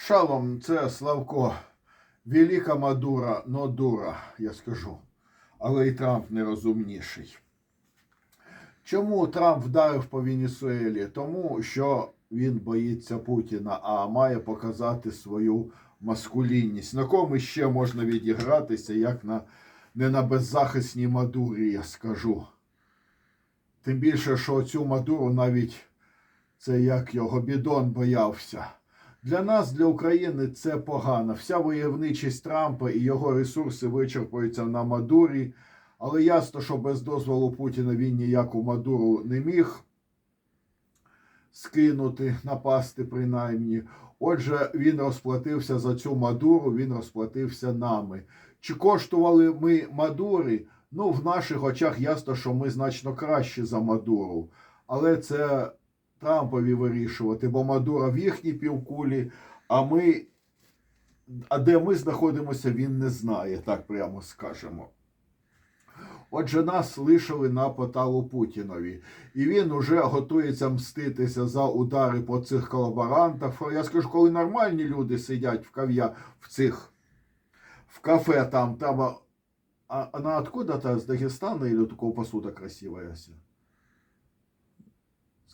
Шалом, це Славко. Велика Мадура, но дура, я скажу. Але і Трамп нерозумніший. Чому Трамп вдарив по Венесуелі? Тому що він боїться Путіна, а має показати свою маскулінність. На кому ще можна відігратися, як на не на беззахисній Мадурі, я скажу. Тим більше, що цю Мадуру навіть це як його бідон боявся. Для нас, для України, це погано. Вся войовничість Трампа і його ресурси вичерпуються на Мадурі. Але ясно, що без дозволу Путіна він ніяку Мадуру не міг скинути, напасти принаймні. Отже, він розплатився за цю Мадуру, він розплатився нами. Чи коштували ми Мадури? Ну, в наших очах ясно, що ми значно кращі за Мадуру. Але це Трампові вирішувати, бо Мадура в їхній півкулі, а ми, а де ми знаходимося, він не знає, так прямо скажемо. Отже, нас лишили на поталу Путінові, і він уже готується мститися за удари по цих колаборантах. Я скажу, коли нормальні люди сидять в кав'я в цих в кафе там, там, а, а она откуда-то, с Дагестана или такого посуда красивая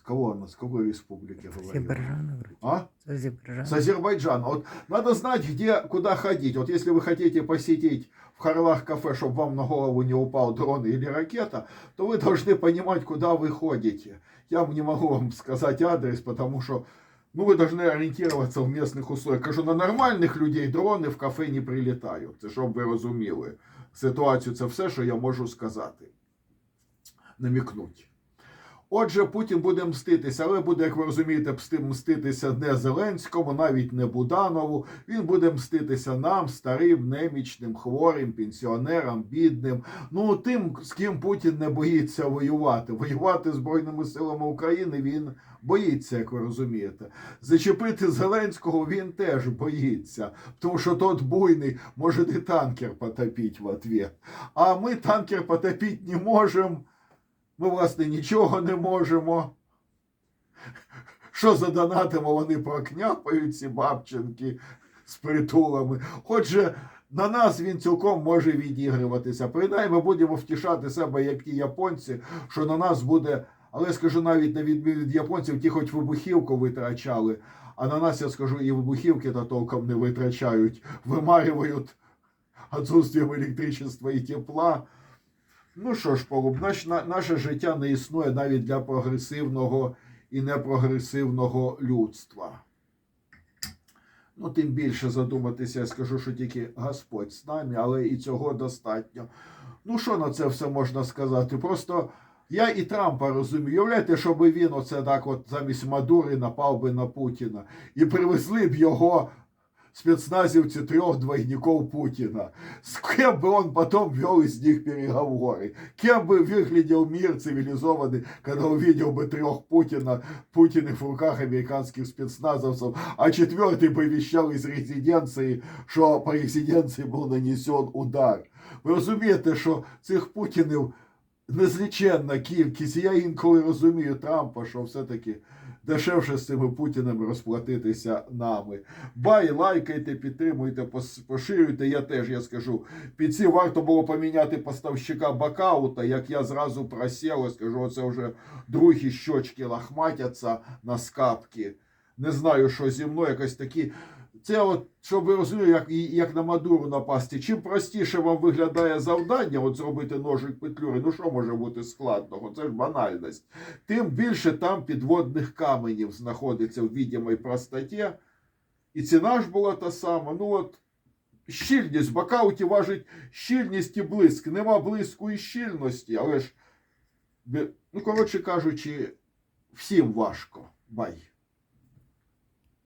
кого она, с какой республики говорила? Азербайджана вроде. А? С Азербайджана. С Азербайджана. Вот надо знать, где, куда ходить. Вот если вы хотите посетить в Харлах кафе, чтобы вам на голову не упал дрон или ракета, то вы должны понимать, куда вы ходите. Я не могу вам сказать адрес, потому что ну, вы должны ориентироваться в местных условиях. Кажу, на нормальних людей дрони в кафе не прилітають. Це щоб ви розуміли. Ситуацію це все, що я можу сказати. Намікнуть. Отже, Путін буде мститися, але буде, як ви розумієте, мсти- мститися не Зеленському, навіть не Буданову. Він буде мститися нам, старим, немічним, хворим, пенсіонерам, бідним. Ну, тим, з ким Путін не боїться воювати. Воювати Збройними силами України він боїться, як ви розумієте. Зачепити Зеленського він теж боїться, тому що тот буйний може і танкер потопити в ответ. А ми танкер потопити не можемо. Ми, власне, нічого не можемо. Що задонатимо, вони прокняпають ці бабченки з притулами. Отже, на нас він цілком може відігруватися. Принаймні, ми будемо втішати себе, як ті японці, що на нас буде. Але скажу навіть на відміну від японців, ті хоч вибухівку витрачали, а на нас, я скажу, і вибухівки то толком не витрачають, вимарюють отсутствием електричества і тепла. Ну що ж, Полуб, наш, на, наше життя не існує навіть для прогресивного і непрогресивного людства. Ну, тим більше задуматися, я скажу, що тільки Господь з нами, але і цього достатньо. Ну, що на це все можна сказати? Просто я і Трампа розумію. Уявляєте, щоб він оце так от замість Мадури напав би на Путіна і привезли б його спецназівці трех двойников Путина. С кем бы он потом вел из них переговоры? Кем бы выглядел мир цивилизованный, когда увидел бы трех Путина, Путиных в руках американских спецназовцев, а четвертый бы вещал из резиденции, що по резиденції був нанесен удар. Ви розумієте, що цих Путінів незліченна кількість. І я інколи розумію Трампа, що все-таки дешевше з цими Путіним розплатитися нами. Бай, лайкайте, підтримуйте, поширюйте. Я теж я скажу. Під ці варто було поміняти поставщика бакаута, як я зразу просів, скажу, оце вже другі щочки лахматяться на скапки. Не знаю, що зі мною якось такі. Це от, щоб ви розуміли, як, як на Мадуру напасти. Чим простіше вам виглядає завдання, от зробити ножик петлюри, ну що може бути складного? Це ж банальність. Тим більше там підводних каменів знаходиться в відомій простоті. І ціна ж була та сама. Ну от щільність в бакауті важить щільність і блиск. Нема блиску і щільності, але ж, ну, коротше кажучи, всім важко. Бай.